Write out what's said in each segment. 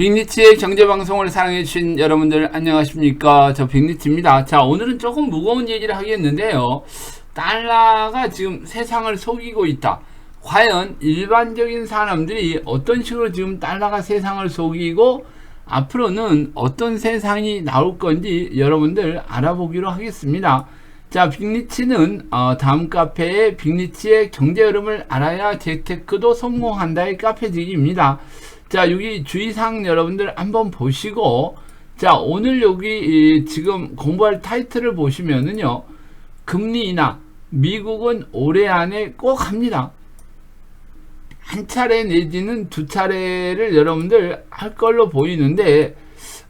빅리치의 경제방송을 사랑해주신 여러분들 안녕하십니까? 저 빅리치입니다. 자 오늘은 조금 무거운 얘기를 하겠는데요. 달러가 지금 세상을 속이고 있다. 과연 일반적인 사람들이 어떤 식으로 지금 달러가 세상을 속이고 앞으로는 어떤 세상이 나올 건지 여러분들 알아보기로 하겠습니다. 자 빅리치는 어, 다음 카페에 빅리치의 경제 흐름을 알아야 재테크도 성공한다의 카페직입니다 자, 여기 주의사항 여러분들 한번 보시고, 자, 오늘 여기 이 지금 공부할 타이틀을 보시면은요, 금리 인하, 미국은 올해 안에 꼭 합니다. 한 차례 내지는 두 차례를 여러분들 할 걸로 보이는데,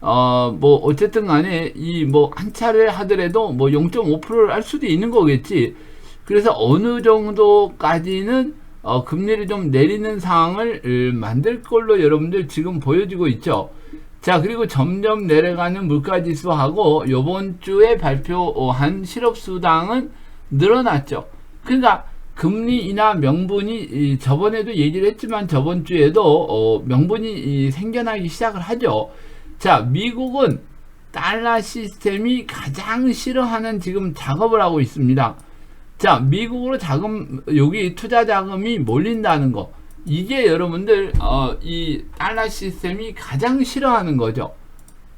어, 뭐, 어쨌든 간에 이 뭐 한 차례 하더라도 뭐 0.5%를 할 수도 있는 거겠지. 그래서 어느 정도까지는 어, 금리를 좀 내리는 상황을 으, 만들 걸로 여러분들 지금 보여지고 있죠. 자, 그리고 점점 내려가는 물가지수하고 요번 주에 발표한 실업수당은 늘어났죠. 그러니까 금리 인하 명분이 이, 저번에도 얘기를 했지만 저번 주에도 어, 명분이 이, 생겨나기 시작을 하죠. 자, 미국은 달러 시스템이 가장 싫어하는 지금 작업을 하고 있습니다. 자, 미국으로 자금, 여기 투자 자금이 몰린다는 거. 이게 여러분들, 어, 이 달러 시스템이 가장 싫어하는 거죠.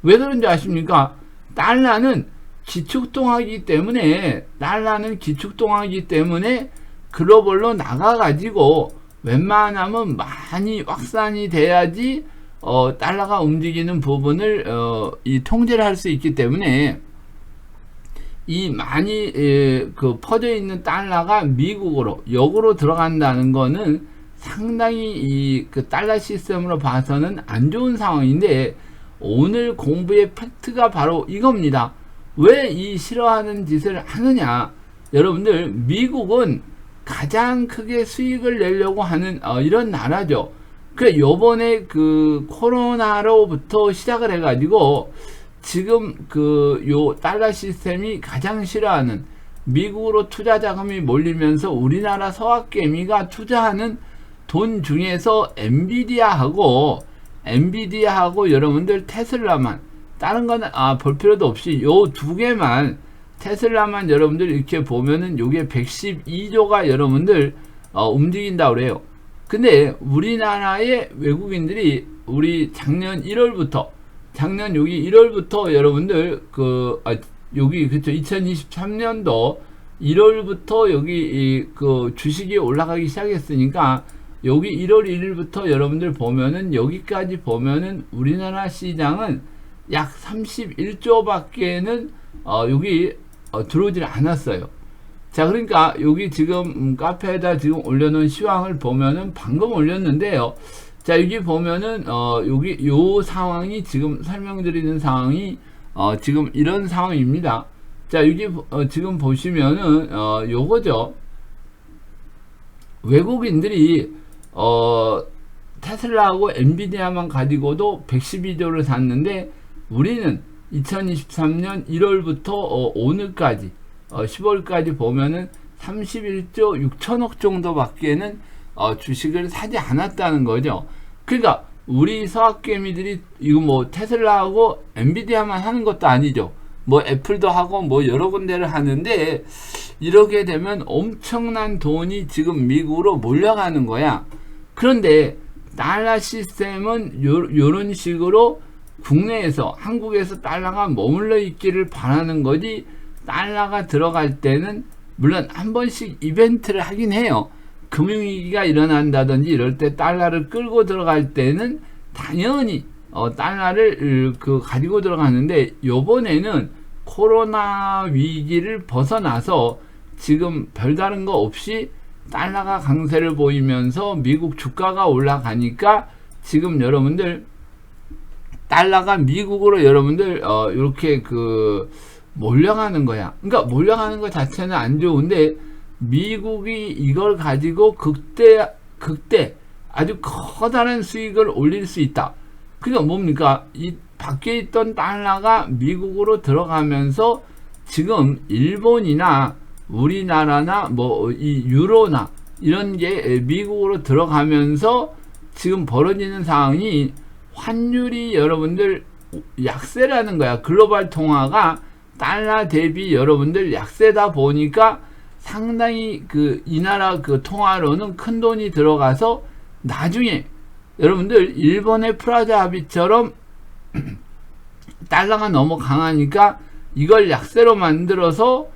왜 그런지 아십니까? 달러는 기축통화이기 때문에, 달러는 기축통화이기 때문에 글로벌로 나가가지고 웬만하면 많이 확산이 돼야지, 어, 달러가 움직이는 부분을, 어, 이 통제를 할 수 있기 때문에, 이 많이 에, 그 퍼져 있는 달러가 미국으로 역으로 들어간다는 거는 상당히 이 그 달러 시스템으로 봐서는 안 좋은 상황인데 오늘 공부의 팩트가 바로 이겁니다. 왜 이 싫어하는 짓을 하느냐? 여러분들 미국은 가장 크게 수익을 내려고 하는 어, 이런 나라죠. 그 요번에 그 코로나로부터 시작을 해가지고 지금 그 요 달러 시스템이 가장 싫어하는 미국으로 투자 자금이 몰리면서 우리나라 서학개미가 투자하는 돈 중에서 엔비디아하고 엔비디아하고 여러분들 테슬라만 다른 거는 아볼 필요도 없이 요 두 개만 테슬라만 여러분들 이렇게 보면은 요게 112조가 여러분들 어, 움직인다 그래요. 근데 우리나라의 외국인들이 우리 작년 1월부터 작년 여기 1월부터 여러분들 그 아, 여기 그쵸 2023년도 1월부터 여기 그 주식이 올라가기 시작했으니까 여기 1월 1일부터 여러분들 보면은 여기까지 보면은 우리나라 시장은 약 31조 밖에는 어 여기 어 들어오질 않았어요. 자 그러니까 여기 지금 음, 카페에다 지금 올려놓은 시황을 보면은 방금 올렸는데요. 자 여기 보면은 어 여기 요 상황이 지금 설명드리는 상황이 어 지금 이런 상황입니다. 자 여기 어, 지금 보시면은 어 요거죠. 외국인들이 어 테슬라하고 엔비디아만 가지고도 112조를 샀는데 우리는 2023년 1월부터 어, 오늘까지 어, 10월까지 보면은 31조 6천억 정도밖에는 어, 주식을 사지 않았다는 거죠. 그러니까 우리 서학개미들이 이거 뭐 테슬라하고 엔비디아만 하는 것도 아니죠. 뭐 애플도 하고 뭐 여러 군데를 하는데 이렇게 되면 엄청난 돈이 지금 미국으로 몰려가는 거야. 그런데 달러 시스템은 요, 요런 식으로 국내에서 한국에서 달러가 머물러 있기를 바라는 거지 달러가 들어갈 때는 물론 한 번씩 이벤트를 하긴 해요. 금융위기가 일어난다든지 이럴 때 달러를 끌고 들어갈 때는 당연히 어, 달러를 그 가지고 들어가는데 요번에는 코로나 위기를 벗어나서 지금 별다른 거 없이 달러가 강세를 보이면서 미국 주가가 올라가니까 지금 여러분들 달러가 미국으로 여러분들 어 이렇게 그 몰려가는 거야. 그러니까 몰려가는 것 자체는 안 좋은데 미국이 이걸 가지고 극대 극대 아주 커다란 수익을 올릴 수 있다. 그러니까 뭡니까? 이 밖에 있던 달러가 미국으로 들어가면서 지금 일본이나 우리나라나 뭐 이 유로나 이런 게 미국으로 들어가면서 지금 벌어지는 상황이 환율이 여러분들 약세라는 거야. 글로벌 통화가 달러 대비 여러분들 약세다 보니까 상당히 그 이 나라 그 통화로는 큰 돈이 들어가서 나중에 여러분들 일본의 프라자 합의처럼 달러가 너무 강하니까 이걸 약세로 만들어서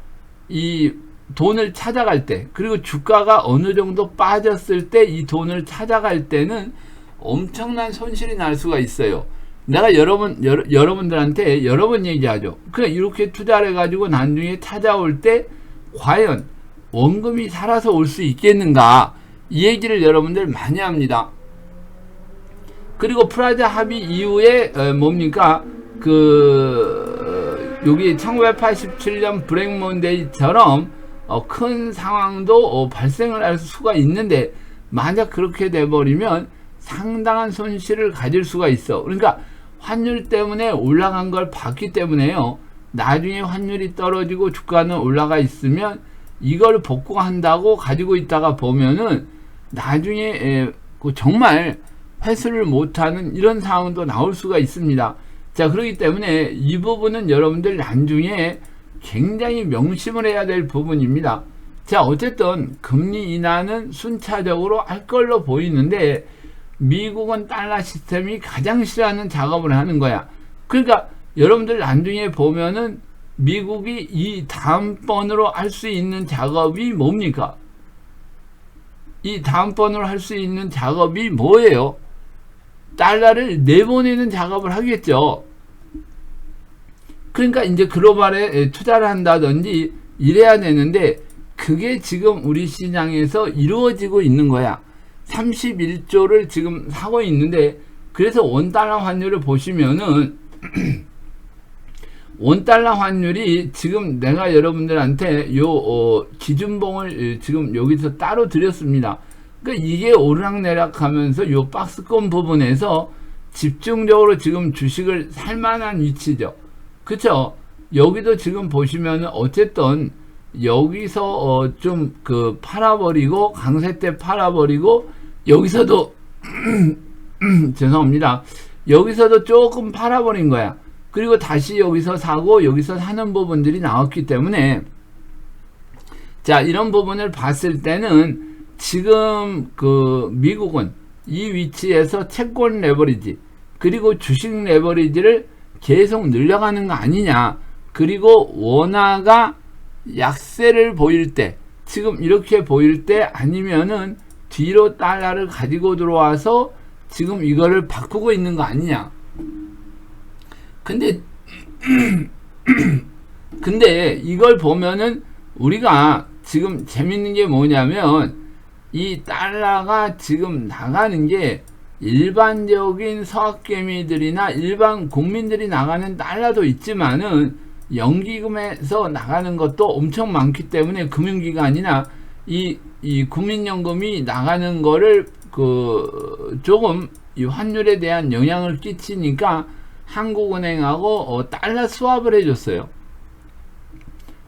이 돈을 찾아갈 때 그리고 주가가 어느 정도 빠졌을 때 이 돈을 찾아갈 때는 엄청난 손실이 날 수가 있어요. 내가 여러분 여러, 여러분들한테 여러 번 얘기하죠. 그냥 이렇게 투자를 해가지고 나중에 찾아올 때 과연 원금이 살아서 올 수 있겠는가 이 얘기를 여러분들 많이 합니다. 그리고 프라자 합의 이후에 어, 뭡니까 그 어, 여기 1987년 브렉몬데이처럼 어, 큰 상황도 어, 발생을 할 수가 있는데 만약 그렇게 돼버리면 상당한 손실을 가질 수가 있어. 그러니까 환율 때문에 올라간 걸 봤기 때문에요. 나중에 환율이 떨어지고 주가는 올라가 있으면 이걸 복구한다고 가지고 있다가 보면은 나중에 에, 그 정말 회수를 못하는 이런 상황도 나올 수가 있습니다. 자, 그렇기 때문에 이 부분은 여러분들 나중에 굉장히 명심을 해야 될 부분입니다. 자, 어쨌든 금리 인하는 순차적으로 할 걸로 보이는데 미국은 달러 시스템이 가장 싫어하는 작업을 하는 거야. 그러니까 여러분들 나중에 보면은 미국이 이 다음번으로 할 수 있는 작업이 뭡니까? 이 다음번으로 할 수 있는 작업이 뭐예요? 달러를 내보내는 작업을 하겠죠. 그러니까 이제 글로벌에 투자를 한다든지 이래야 되는데 그게 지금 우리 시장에서 이루어지고 있는 거야. 31조를 지금 사고 있는데 그래서 원달러 환율을 보시면은 원달러 환율이 지금 내가 여러분들한테 요 어, 기준봉을 지금 여기서 따로 드렸습니다. 그러니까 이게 오르락내락 하면서 요 박스권 부분에서 집중적으로 지금 주식을 살 만한 위치죠. 그쵸? 여기도 지금 보시면 어쨌든 여기서 어 좀 그 팔아버리고 강세 때 팔아버리고 여기서도 죄송합니다. 여기서도 조금 팔아버린 거야. 그리고 다시 여기서 사고 여기서 사는 부분들이 나왔기 때문에 자 이런 부분을 봤을 때는 지금 그 미국은 이 위치에서 채권 레버리지 그리고 주식 레버리지를 계속 늘려가는 거 아니냐. 그리고 원화가 약세를 보일 때 지금 이렇게 보일 때 아니면은 뒤로 달러를 가지고 들어와서 지금 이거를 바꾸고 있는 거 아니냐 근데 근데 이걸 보면은 우리가 지금 재밌는 게 뭐냐면 이 달러가 지금 나가는 게 일반적인 서학개미들이나 일반 국민들이 나가는 달러도 있지만은 연기금에서 나가는 것도 엄청 많기 때문에 금융기관이나 이, 이 국민연금이 나가는 거를 그 조금 이 환율에 대한 영향을 끼치니까 한국은행하고 어, 달러 수합을 해줬어요.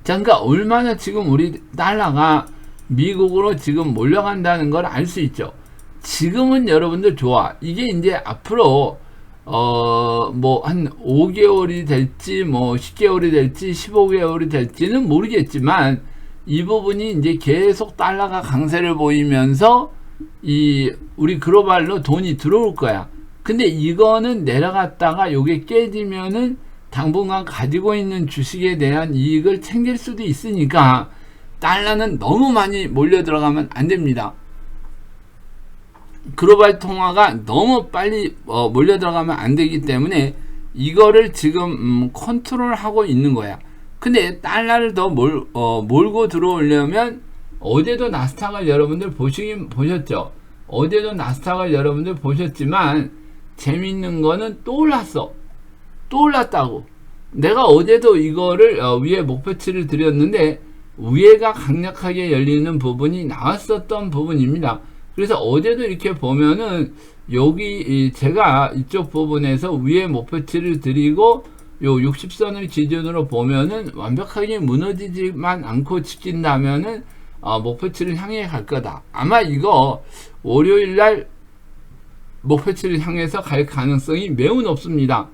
자, 그러니까 얼마나 지금 우리 달러가 미국으로 지금 몰려간다는 걸 알 수 있죠. 지금은 여러분들 좋아. 이게 이제 앞으로 어 뭐 한 5개월이 될지 뭐 10개월이 될지 15개월이 될지는 모르겠지만 이 부분이 이제 계속 달러가 강세를 보이면서 이 우리 글로벌로 돈이 들어올 거야. 근데 이거는 내려갔다가 요게 깨지면은 당분간 가지고 있는 주식에 대한 이익을 챙길 수도 있으니까 달러는 너무 많이 몰려 들어가면 안 됩니다. 글로벌 통화가 너무 빨리 어, 몰려 들어가면 안 되기 때문에 이거를 지금 음, 컨트롤하고 있는 거야. 근데 달러를 더 몰, 어, 몰고 들어오려면 어제도 나스닥을 여러분들 보시긴 보셨죠. 어제도 나스닥을 여러분들 보셨지만 재밌는 거는 또 올랐어. 또 올랐다고. 내가 어제도 이거를 어, 위에 목표치를 드렸는데 위에가 강력하게 열리는 부분이 나왔었던 부분입니다. 그래서 어제도 이렇게 보면은 여기 제가 이쪽 부분에서 위에 목표치를 드리고 요 60선을 기준으로 보면은 완벽하게 무너지지만 않고 지킨다면은 어, 목표치를 향해 갈 거다. 아마 이거 월요일 날 목표치를 향해서 갈 가능성이 매우 높습니다.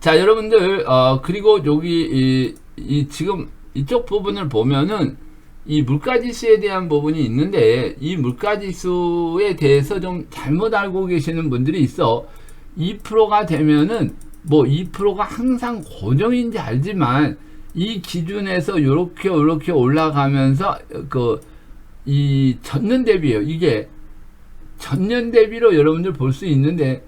자, 여러분들, 어, 그리고 여기, 이, 이 지금 이쪽 부분을 보면은 이 물가지수에 대한 부분이 있는데 이 물가지수에 대해서 좀 잘못 알고 계시는 분들이 있어 2%가 되면은 뭐 2%가 항상 고정인지 알지만 이 기준에서 요렇게 요렇게 올라가면서 그 이 전년 대비예요. 이게 전년 대비로 여러분들 볼 수 있는데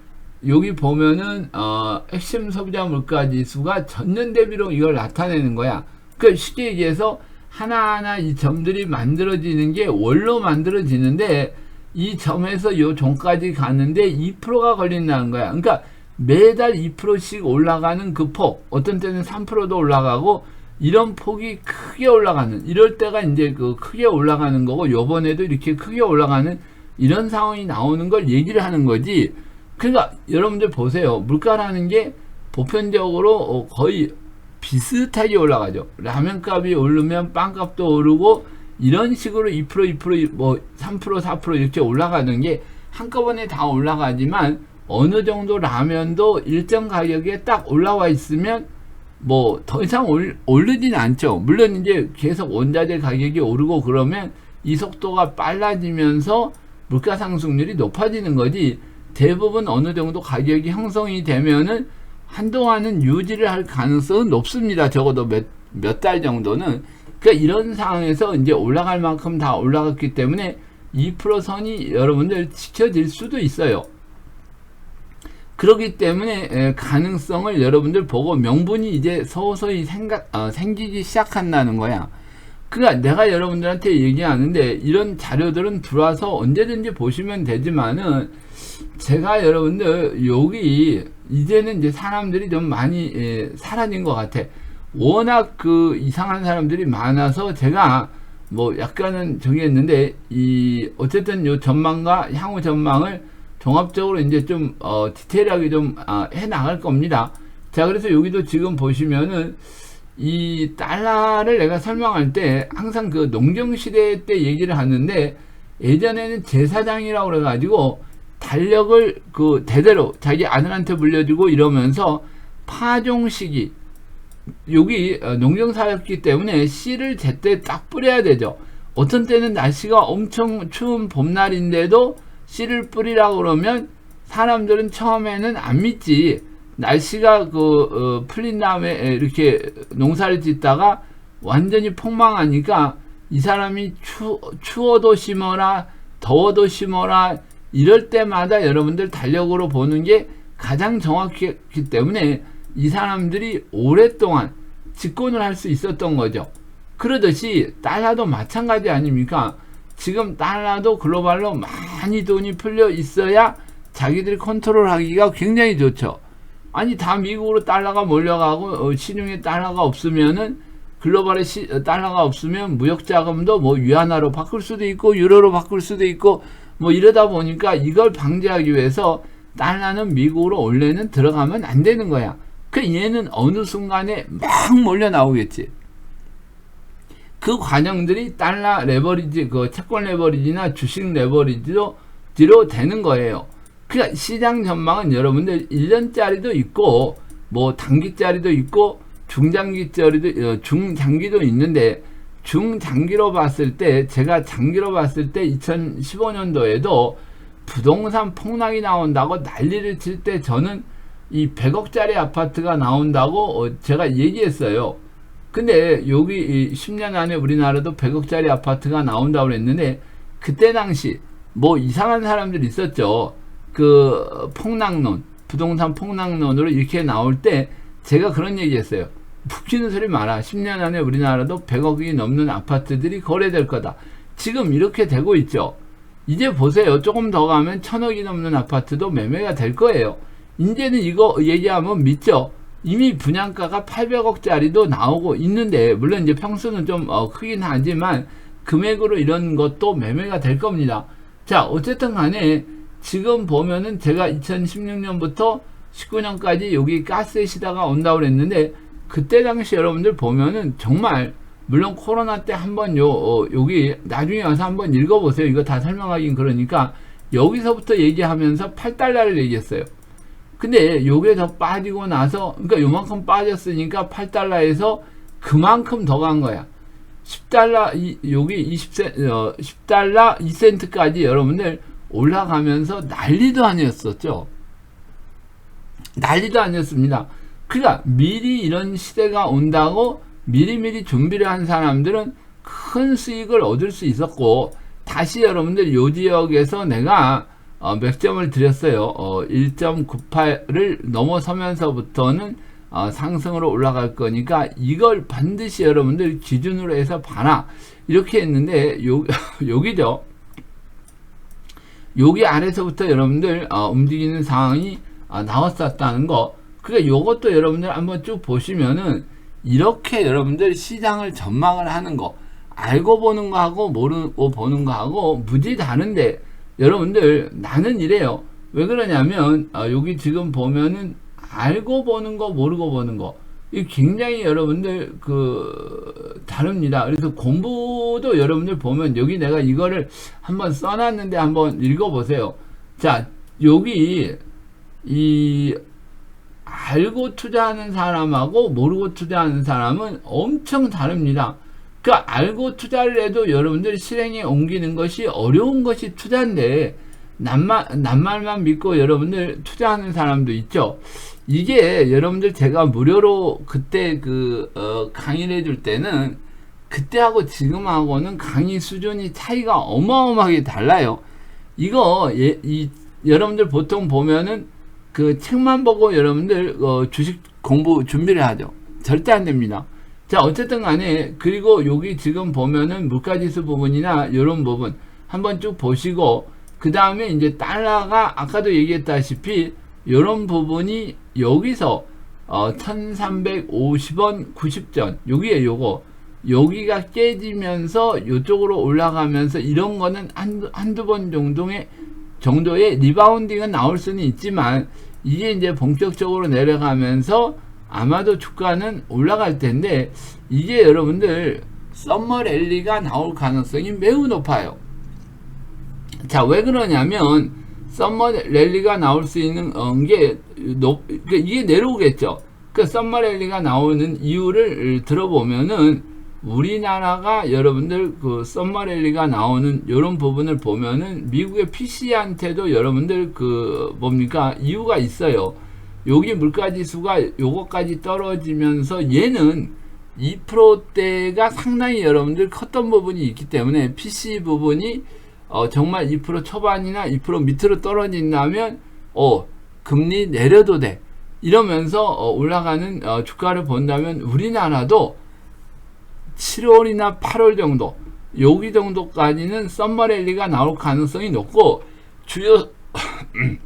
여기 보면은 어 핵심 소비자 물가 지수가 전년 대비로 이걸 나타내는 거야. 그 쉽게 얘기해서 하나하나 이 점들이 만들어지는 게 월로 만들어지는데 이 점에서 요 점까지 가는데 2%가 걸린다는 거야. 그러니까 매달 2%씩 올라가는 그 폭, 어떤 때는 3%도 올라가고 이런 폭이 크게 올라가는 이럴 때가 이제 그 크게 올라가는 거고 요번에도 이렇게 크게 올라가는 이런 상황이 나오는 걸 얘기를 하는 거지. 그러니까 여러분들 보세요. 물가라는 게 보편적으로 어, 거의 비슷하게 올라가죠. 라면 값이 오르면 빵 값도 오르고 이런 식으로 2% 2%뭐 3% 4% 이렇게 올라가는 게 한꺼번에 다 올라가지만 어느 정도 라면도 일정 가격에 딱 올라와 있으면 뭐 더 이상 올, 오르지는 않죠. 물론 이제 계속 원자재 가격이 오르고 그러면 이 속도가 빨라지면서 물가 상승률이 높아지는 거지 대부분 어느 정도 가격이 형성이 되면은 한동안은 유지를 할 가능성은 높습니다. 적어도 몇, 몇 달 정도는. 그러니까 이런 상황에서 이제 올라갈 만큼 다 올라갔기 때문에 2% 선이 여러분들 지켜질 수도 있어요. 그렇기 때문에 가능성을 여러분들 보고 명분이 이제 서서히 생각, 어, 생기기 시작한다는 거야. 그러니까 내가 여러분들한테 얘기하는데 이런 자료들은 들어와서 언제든지 보시면 되지만은 제가 여러분들 여기 이제는 이제 사람들이 좀 많이 예, 사라진 것 같아. 워낙 그 이상한 사람들이 많아서 제가 뭐 약간은 저기 했는데 이 어쨌든 요 전망과 향후 전망을 종합적으로 이제 좀 어, 디테일하게 좀 아, 해 나갈 겁니다. 자 그래서 여기도 지금 보시면은 이 달러를 내가 설명할 때 항상 그 농경 시대 때 얘기를 하는데 예전에는 제사장이라고 그래가지고 달력을 그 대대로 자기 아들한테 물려주고 이러면서 파종 시기 여기 어, 농경사였기 때문에 씨를 제때 딱 뿌려야 되죠. 어떤 때는 날씨가 엄청 추운 봄날인데도 씨를 뿌리라고 그러면 사람들은 처음에는 안 믿지. 날씨가 그 어, 풀린 다음에 이렇게 농사를 짓다가 완전히 폭망하니까 이 사람이 추, 추워도 심어라 더워도 심어라 이럴 때마다 여러분들 달력으로 보는 게 가장 정확했기 때문에 이 사람들이 오랫동안 집권을 할 수 있었던 거죠. 그러듯이 달러도 마찬가지 아닙니까? 지금 달러도 글로벌로 많이 돈이 풀려 있어야 자기들이 컨트롤하기가 굉장히 좋죠. 아니 다 미국으로 달러가 몰려가고 어, 신용에 달러가 없으면은 글로벌에 시, 어, 달러가 없으면 무역 자금도 뭐 위안화로 바꿀 수도 있고 유로로 바꿀 수도 있고 뭐 이러다 보니까 이걸 방지하기 위해서 달러는 미국으로 원래는 들어가면 안 되는 거야. 그 얘는 어느 순간에 막 몰려 나오겠지. 그 과정들이 달러 레버리지, 그 채권 레버리지나 주식 레버리지로 뒤로 되는 거예요. 그러니까 시장 전망은 여러분들 1년짜리도 있고 뭐 단기짜리도 있고 중장기짜리도 어, 중장기도 있는데 중장기로 봤을 때 제가 장기로 봤을 때 2015년도에도 부동산 폭락이 나온다고 난리를 칠 때 저는 이 100억짜리 아파트가 나온다고 어, 제가 얘기했어요. 근데 여기 10년 안에 우리나라도 100억짜리 아파트가 나온다고 그랬는데 그때 당시 뭐 이상한 사람들 있었죠. 그 폭락론, 부동산 폭락론으로 이렇게 나올 때 제가 그런 얘기 했어요. 푹치는 소리 마라. 10년 안에 우리나라도 100억이 넘는 아파트들이 거래될 거다. 지금 이렇게 되고 있죠. 이제 보세요. 조금 더 가면 천억이 넘는 아파트도 매매가 될 거예요. 이제는 이거 얘기하면 믿죠. 이미 분양가가 800억짜리도 나오고 있는데 물론 이제 평수는 좀 어, 크긴 하지만 금액으로 이런 것도 매매가 될 겁니다. 자 어쨌든 간에 지금 보면은 제가 2016년부터 19년까지 여기 가스의 시다가 온다고 그랬는데 그때 당시 여러분들 보면은 정말 물론 코로나 때 한번 요 어, 여기 나중에 와서 한번 읽어보세요. 이거 다 설명하긴 그러니까 여기서부터 얘기하면서 8달러를 얘기했어요. 근데 요게 더 빠지고 나서 그러니까 요만큼 빠졌으니까 8달러에서 그만큼 더 간 거야. 10달러 이 여기 20센 어, 10달러 2센트까지 여러분들 올라가면서 난리도 아니었었죠. 난리도 아니었습니다. 그러니까 미리 이런 시대가 온다고 미리미리 준비를 한 사람들은 큰 수익을 얻을 수 있었고 다시 여러분들 요 지역에서 내가 어, 몇 점을 드렸어요. 어, 1.98을 넘어서면서부터는 어, 상승으로 올라갈 거니까 이걸 반드시 여러분들 기준으로 해서 봐라. 이렇게 했는데 요, 여기죠. 여기 아래서부터 여러분들 어, 움직이는 상황이 어, 나왔었다는 거. 그러니까 요것도 여러분들 한번 쭉 보시면은 이렇게 여러분들 시장을 전망을 하는 거 알고 보는 거하고 모르고 보는 거하고 무지 다른데 여러분들 나는 이래요. 왜 그러냐면 어, 여기 지금 보면은 알고 보는 거 모르고 보는 거. 이 굉장히 여러분들 그 다릅니다. 그래서 공부도 여러분들 보면 여기 내가 이거를 한번 써놨는데 한번 읽어보세요. 자 여기 이 알고 투자하는 사람하고 모르고 투자하는 사람은 엄청 다릅니다. 그 알고 투자를 해도 여러분들 실행에 옮기는 것이 어려운 것이 투자인데 낱말, 낱말만 믿고 여러분들 투자하는 사람도 있죠. 이게 여러분들 제가 무료로 그때 그 어, 강의를 해줄 때는 그때하고 지금하고는 강의 수준이 차이가 어마어마하게 달라요. 이거 예, 이 여러분들 보통 보면은 그 책만 보고 여러분들 어, 주식 공부 준비를 하죠. 절대 안 됩니다. 자 어쨌든 간에 그리고 여기 지금 보면은 물가지수 부분이나 이런 부분 한번 쭉 보시고 그 다음에 이제 달러가 아까도 얘기했다시피 이런 부분이 여기서 어, 1350원 90전 여기에 요거 여기가 깨지면서 이쪽으로 올라가면서 이런 거는 한두, 한두 번 정도의 정도의 리바운딩은 나올 수는 있지만 이게 이제 본격적으로 내려가면서 아마도 주가는 올라갈 텐데 이게 여러분들 썸머 랠리가 나올 가능성이 매우 높아요. 자, 왜 그러냐면 썸머 랠리가 나올 수 있는 어, 게 높, 그러니까 이게 내려오겠죠. 그 썸머 랠리가 나오는 이유를 들어보면은 우리나라가 여러분들 그 썸머 랠리가 나오는 이런 부분을 보면은 미국의 PC한테도 여러분들 그 뭡니까 이유가 있어요. 여기 물가지수가 요거까지 떨어지면서 얘는 2%대가 상당히 여러분들 컸던 부분이 있기 때문에 PC 부분이 어, 정말 2% 초반이나 2% 밑으로 떨어진다면 어, 금리 내려도 돼. 이러면서 어, 올라가는 어, 주가를 본다면 우리나라도 7월이나 8월 정도 여기 정도까지는 썸머랠리가 나올 가능성이 높고 주요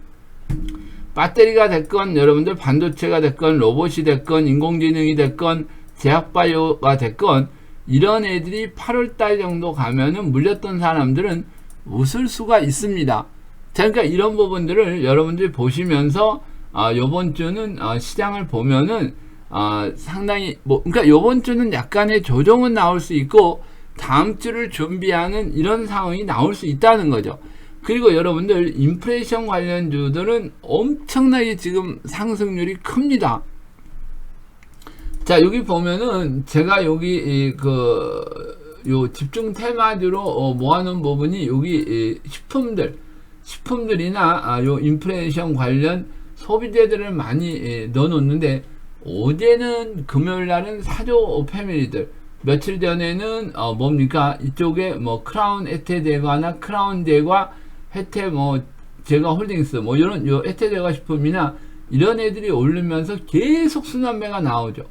배터리가 됐건 여러분들 반도체가 됐건 로봇이 됐건 인공지능이 됐건 제약바이오가 됐건 이런 애들이 8월달 정도 가면은 물렸던 사람들은 웃을 수가 있습니다. 자, 그러니까 이런 부분들을 여러분들이 보시면서 아, 요번 주는 아, 시장을 보면은 아, 상당히 뭐 그러니까 요번 주는 약간의 조정은 나올 수 있고 다음 주를 준비하는 이런 상황이 나올 수 있다는 거죠. 그리고 여러분들 인플레이션 관련주들은 엄청나게 지금 상승률이 큽니다. 자 여기 보면은 제가 여기 그 요 집중 테마주로 어, 모아놓은 부분이 여기 식품들 식품들이나 아, 요 인플레이션 관련 소비재들을 많이 넣어놓는데 어제는 금요일 날은 사조 패밀리들 며칠 전에는 어 뭡니까 이쪽에 뭐 크라운 혜태대과나 크라운 대과 혜태 뭐 제가 홀딩스 뭐 이런 요 혜태 대과 식품이나 이런 애들이 오르면서 계속 순환매가 나오죠.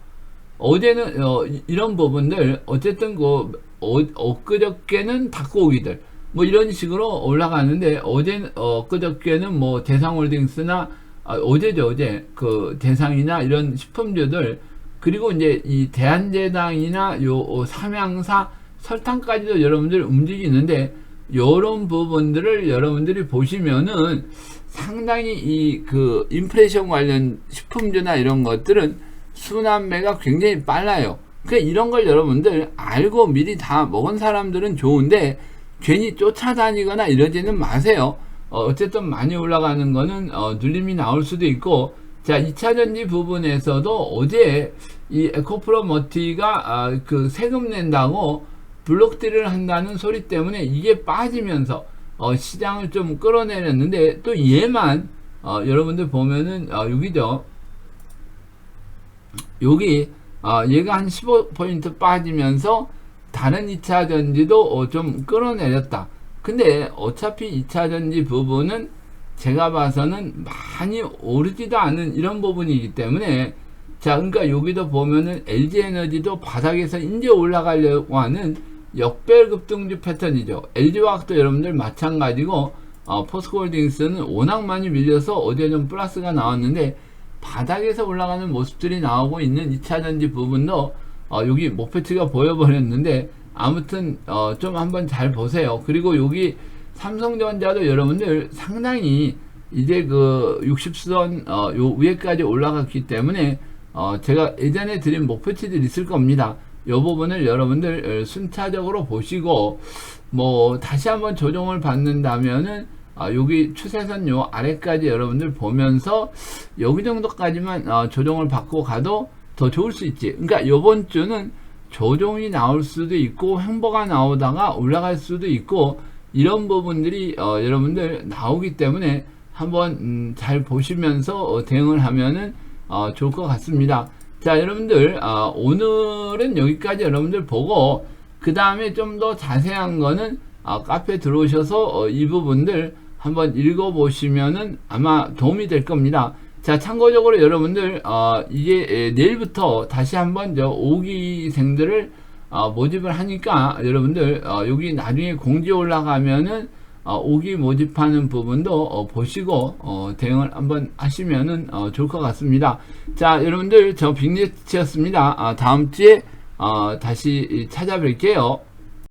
어제는 어 이런 부분들 어쨌든 그 어, 엊그저께는 닭고기들 뭐 이런 식으로 올라가는데 어제 엊그저께는 뭐 대상홀딩스나 아, 어제죠 어제. 그 대상이나 이런 식품주들 그리고 이제 이 대한제당이나 요 어, 삼양사 설탕까지도 여러분들 움직이는데 이런 부분들을 여러분들이 보시면은 상당히 이 그 인플레이션 관련 식품주나 이런 것들은 순환매가 굉장히 빨라요. 그 이런 걸 여러분들 알고 미리 다 먹은 사람들은 좋은데 괜히 쫓아다니거나 이러지는 마세요. 어, 어쨌든 많이 올라가는 거는 어, 눌림이 나올 수도 있고 자 2차 전지 부분에서도 어제 이 에코프로 머티가 아, 그 세금 낸다고 블록딜을 한다는 소리 때문에 이게 빠지면서 어, 시장을 좀 끌어내렸는데 또 얘만 어, 여러분들 보면은 어, 여기죠 여기 어, 얘가 한 15포인트 빠지면서 다른 2차 전지도 어, 좀 끌어내렸다. 근데 어차피 2차 전지 부분은 제가 봐서는 많이 오르지도 않은 이런 부분이기 때문에 자, 그러니까 여기도 보면은 LG 에너지도 바닥에서 이제 올라가려고 하는 역별 급등주 패턴이죠. LG화학도 여러분들 마찬가지고 어, 포스코홀딩스는 워낙 많이 밀려서 어제 좀 플러스가 나왔는데 바닥에서 올라가는 모습들이 나오고 있는 2차 전지 부분도 어, 여기 목표치가 보여버렸는데 아무튼 어, 좀 한번 잘 보세요. 그리고 여기 삼성전자도 여러분들 상당히 이제 그 60선 어, 요 위에까지 올라갔기 때문에 어, 제가 예전에 드린 목표치들 있을 겁니다. 요 부분을 여러분들 어, 순차적으로 보시고 뭐 다시 한번 조정을 받는다면은 아, 여기 추세선 요 아래까지 여러분들 보면서 여기 정도까지만 어, 조정을 받고 가도 더 좋을 수 있지. 그러니까 요번 주는 조정이 나올 수도 있고 횡보가 나오다가 올라갈 수도 있고 이런 부분들이 어, 여러분들 나오기 때문에 한번 음, 잘 보시면서 어, 대응을 하면은 어, 좋을 것 같습니다. 자 여러분들 어, 오늘은 여기까지 여러분들 보고 그 다음에 좀 더 자세한 거는 어, 카페 들어오셔서 어, 이 부분들 한번 읽어보시면은 아마 도움이 될 겁니다. 자, 참고적으로 여러분들, 어, 에, 내일부터 다시 한번 저 5기생들을 어, 모집을 하니까 여러분들, 어, 여기 나중에 공지 올라가면은 어, 5기 모집하는 부분도 어, 보시고 어, 대응을 한번 하시면은 어, 좋을 것 같습니다. 자, 여러분들, 저 빅리치였습니다. 아, 다음 주에 어, 다시 찾아뵐게요.